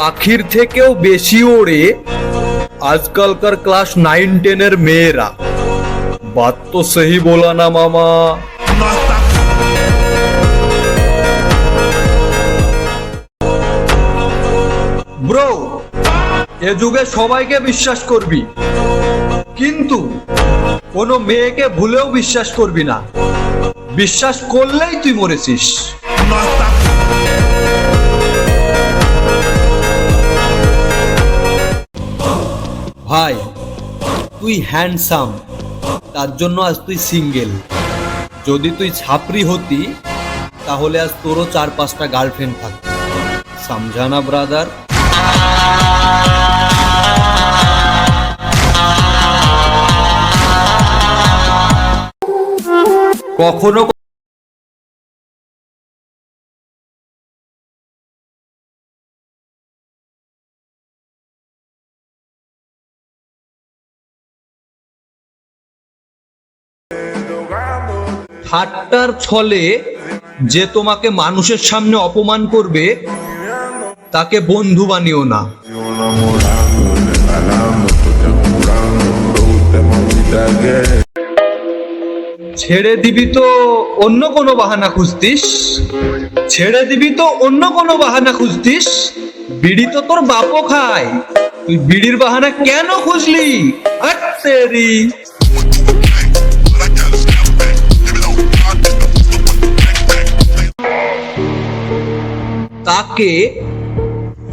পাখির থেকেও বেশি ওড়ে আজকালকার ক্লাস নাইন, টেনের মেয়েরা। বাদ তো সহি বলা না মামা। ব্রো, এ যুগে সবাইকে বিশ্বাস করবি। কিন্তু কোনো মেয়েকে ভুলেও বিশ্বাস করবি না। বিশ্বাস করলেই তুই মরেছিস। ভাই, তুই হ্যান্ডসাম তার জন্য আজ তুই সিঙ্গেল যদি তুই ছাপরি হতি, তাহলে আজ তোরও চার পাঁচটা গার্লফ্রেন্ড থাকত। সমঝানা ব্রাদার কখনো ঠাট্টার ছলে যে তোমাকে মানুষের সামনে অপমান করবে, তাকে বন্ধু বানিও না. ছেড়ে দিবি তো অন্য কোনো বাহানা খুঁজতিস? ছেড়ে দিবি তো অন্য কোনো বাহানা খুঁজতিস? বিড়ি তো তোর বাপও খায়। তুই বিড়ির বাহানা কেন খুঁজলি? আত্তেরি তাকে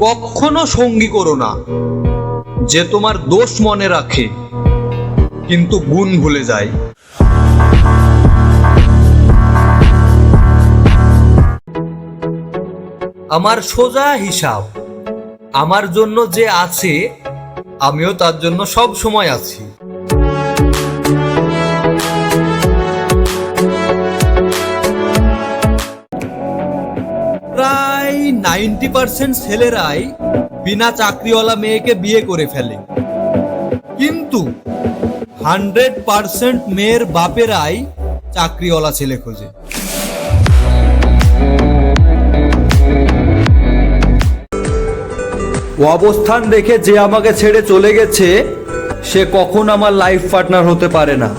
কখনো সঙ্গী করো না, যে তোমার দোষ মনে রাখে, কিন্তু গুণ ভুলে যায়। আমার সোজা হিসাব, আমার জন্য যে আছে, আমিও তার জন্য সব সময় আছি। নাইনটি পার্সেন্ট ছেলেরাই বিনা চাকরিওয়ালা মেয়েকে বিয়ে করে ফেলে। কিন্তু হান্ড্রেড পার্সেন্ট মেয়ের বাপেরাই চাকরিওয়ালা ছেলে খোঁজে। অবস্থান দেখে যে আমাকে ছেড়ে চলে গেছে, সে কখন আমার লাইফ পার্টনার হতে পারে না।